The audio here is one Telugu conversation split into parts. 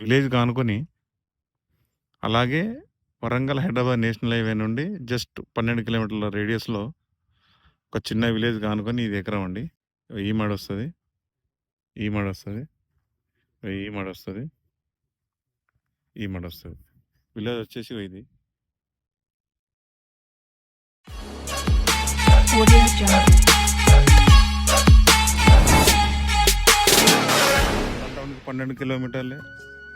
విలేజ్ కానుకొని అలాగే వరంగల్ హైదరాబాద్ నేషనల్ హైవే నుండి జస్ట్ పన్నెండు కిలోమీటర్ల రేడియస్లో ఒక చిన్న విలేజ్ కానుకొని ఇది ఎకరం అండి. ఈ మాడ వస్తుంది. ఈ మాడ వస్తుంది. ఈ మాడ వస్తుంది. ఈ మాడ వస్తుంది. విలేజ్ వచ్చేసి ఇది. పన్నెండు కిలోమీటర్లే.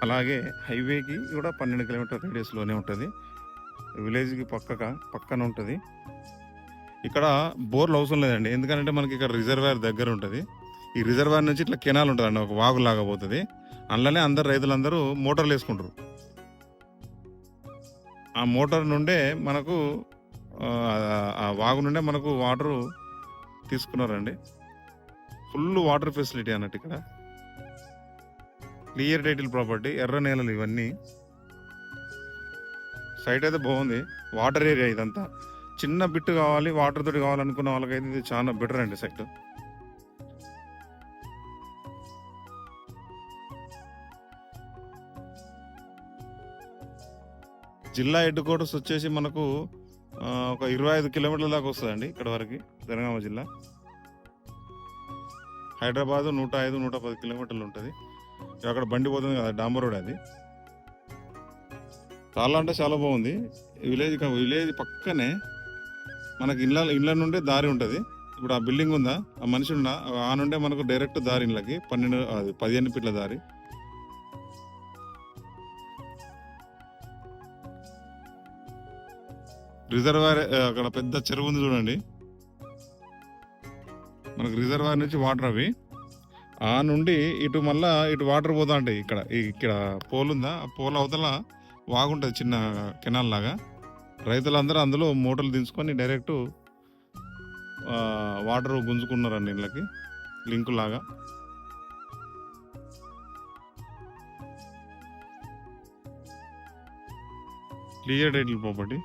అలాగే హైవేకి కూడా పన్నెండు కిలోమీటర్ రేడియస్లోనే ఉంటుంది. విలేజ్కి పక్కక పక్కన ఉంటుంది. ఇక్కడ బోర్లు అవసరం లేదండి. ఎందుకంటే మనకి ఇక్కడ రిజర్వాయర్ దగ్గర ఉంటుంది. ఈ రిజర్వాయర్ నుంచి ఇట్లా కెనాల్ ఉంటుంది అండి ఒక వాగు లాగా పోతుంది. అందులోనే అందరు రైతులందరూ మోటార్లు వేసుకుంటారు. ఆ మోటార్ నుండే మనకు ఆ, ఆ వాగు నుండే మనకు వాటరు తీసుకున్నారండి. ఫుల్ వాటర్ ఫెసిలిటీ అన్నట్టు ఇక్కడ. క్లియర్ టైటిల్ ప్రాపర్టీ ఎర్ర నేలలు ఇవన్నీ. సైట్ అయితే బాగుంది. వాటర్ ఏరియా ఇదంతా. చిన్న బిట్ కావాలి వాటర్ తోటి కావాలనుకున్న వాళ్ళకైతే ఇది చాలా బెటర్ అండి సెట్ జిల్లా హెడ్ క్వార్టర్స్ వచ్చేసి మనకు ఒక ఇరవై ఐదు కిలోమీటర్ల దాకా వస్తుందండి ఇక్కడ వరకు జనగామ జిల్లా. హైదరాబాదు నూట ఐదు నూట పది కిలోమీటర్లు ఉంటుంది. అక్కడ బండి పోతుంది కదా డాంబర్ రోడ్ అది. చాలా అంటే చాలా బాగుంది. విలేజ్ విలేజ్ పక్కనే మనకి ఇళ్ళ ఇళ్ళ నుండే దారి ఉంటుంది. ఇప్పుడు ఆ బిల్డింగ్ ఉందా? ఆ మనిషి ఉందా ఆ నుండే మనకు డైరెక్ట్ దారి ఇళ్ళకి పన్నెండు అది పదిహేను ఫీట్ల దారి. రిజర్వాయర్ అక్కడ పెద్ద చెరువు ఉంది చూడండి. మనకు రిజర్వాయర్ నుంచి వాటర్ అవి. ఆ నుండి ఇటు మళ్ళా ఇటు వాటర్ పోతా ఉంటాయి ఇక్కడ ఇక్కడ పోల్ ఉందా ఆ పోల్ అవతల వాగుంటుంది చిన్న కెనాల్ లాగా. రైతులందరూ అందులో మూటలు దించుకొని డైరెక్ట్ వాటర్ వాటర్ గుంజుకున్నారండి ఇళ్ళకి లింకు లాగా. Clear title property